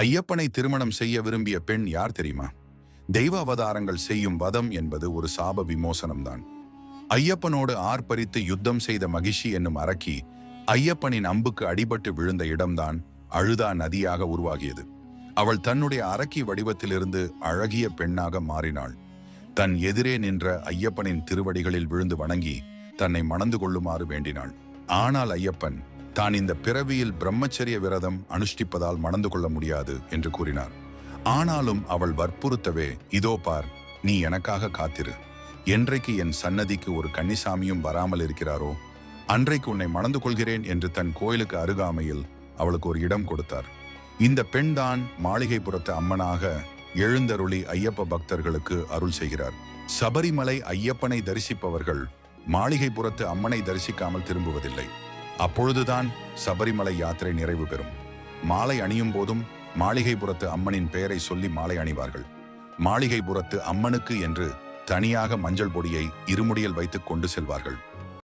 ஐயப்பனை திருமணம் செய்ய விரும்பிய பெண் யார் தெரியுமா? தெய்வ அவதாரங்கள் செய்யும் வதம் என்பது ஒரு சாப விமோசனம்தான். ஐயப்பனோடு ஆர்ப்பரித்து யுத்தம் செய்த மகிஷி என்னும் அரக்கி ஐயப்பனின் அம்புக்கு அடிபட்டு விழுந்த இடம்தான் அழுதா நதியாக உருவாகியது. அவள் தன்னுடைய அரக்கி வடிவத்திலிருந்து அழகிய பெண்ணாக மாறினாள். தன் எதிரே நின்ற ஐயப்பனின் திருவடிகளில் விழுந்து வணங்கி தன்னை மணந்து கொள்ளுமாறு வேண்டினாள். ஆனால் ஐயப்பன் தான் இந்த பிறவியில் பிரம்மச்சரிய விரதம் அனுஷ்டிப்பதால் மணந்து கொள்ள முடியாது என்று கூறினார். ஆனாலும் அவள் வற்புறுத்தவே இதோ பார் நீ எனக்காக காத்திரு. என்றைக்கு என் சன்னதிக்கு ஒரு கன்னிசாமியும் வராமல் இருக்கிறாரோ அன்றைக்கு உன்னை மணந்து கொள்கிறேன் என்று தன் கோயிலுக்கு அருகாமையில் அவளுக்கு ஒரு இடம் கொடுத்தார். இந்த பெண்தான் மாளிகைப்புறத்து அம்மனாக எழுந்தருளி ஐயப்ப பக்தர்களுக்கு அருள் செய்கிறார். சபரிமலை ஐயப்பனை தரிசிப்பவர்கள் மாளிகைப்புறத்து அம்மனை தரிசிக்காமல் திரும்புவதில்லை. அப்பொழுதுதான் சபரிமலை யாத்திரை நிறைவு பெறும். மாலை அணியும் போதும் மாளிகைபுரத்து அம்மனின் பெயரை சொல்லி மாலை அணிவார்கள். மாளிகைபுரத்து அம்மனுக்கு என்று தனியாக மஞ்சள் பொடியை இருமுடியில் வைத்துக் கொண்டு செல்வார்கள்.